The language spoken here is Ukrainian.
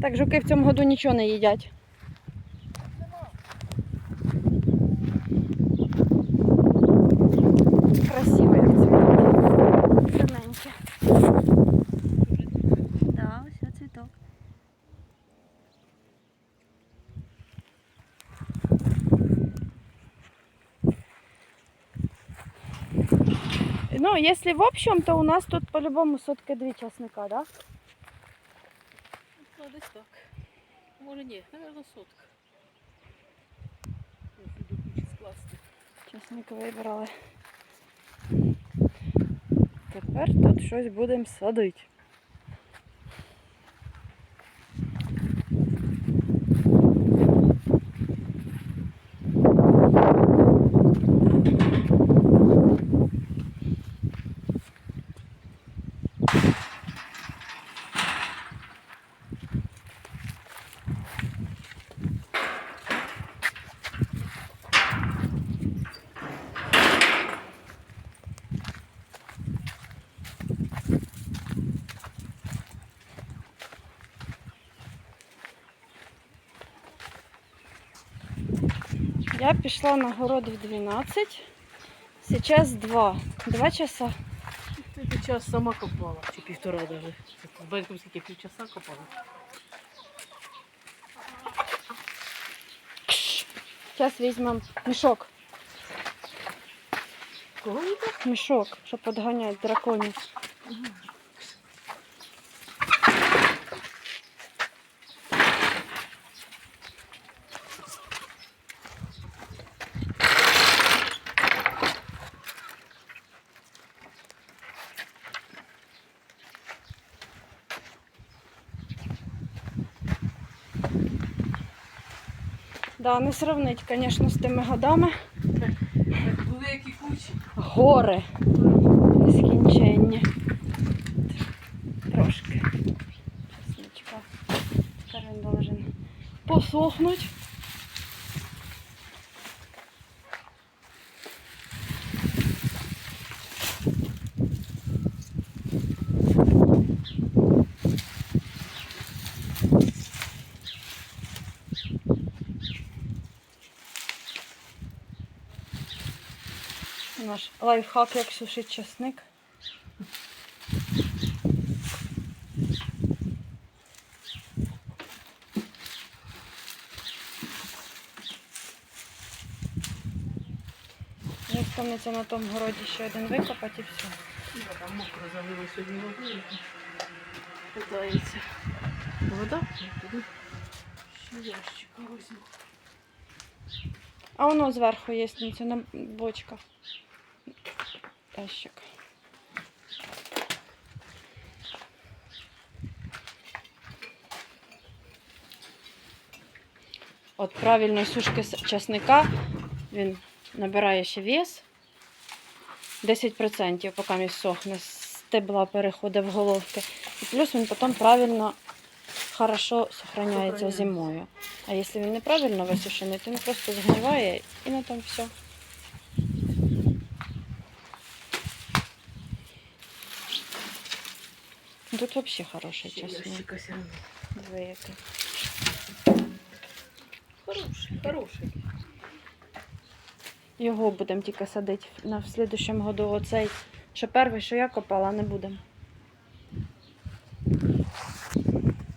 Так, жуки в цьому году нічого не їдять. Красиво, як цвіт. Зелененьке. Да, цвіток. Ну, если в общем, то у нас тут по-любому сотки дві часника, да? Десь так. Може ні, напевно, сотка. Часник вибрали. Тепер тут щось будемо садити. Я пішла на город в 12. Сейчас 2. Два часа. Ти під час сама копала, чи півтора навіть. В Бенком скільки півчаса копала. Зараз візьмемо мішок. Кого? Мішок, щоб підганяти драконів. Да, не сравнить, звісно, з тими годами. Великі були які кучі. Гори нескінченні. Трошки. Чесничка. Тепер він должен посохнуть. Наш лайфхак, як сушить часник. Не встигнеться на тому городі ще один викопати і все. Там мокро залили сьогодні водою. Питається. Вода? Ще ящика візьму. А воно зверху є бочках. Ящик. От правильної сушки часника він набирає ще вес 10%, поки він сохне, стебла переходить в головки. І плюс він потім правильно хорошо Сохраняється. зимою. А якщо він неправильно висушений, то він просто згниває і на тому все. Тут взагалі хороший часник. ящика все одно. Диви, який. Хороший, хороший. Його будемо тільки садити на в слідущому году. Оцей, що перший, що я копала, не будемо.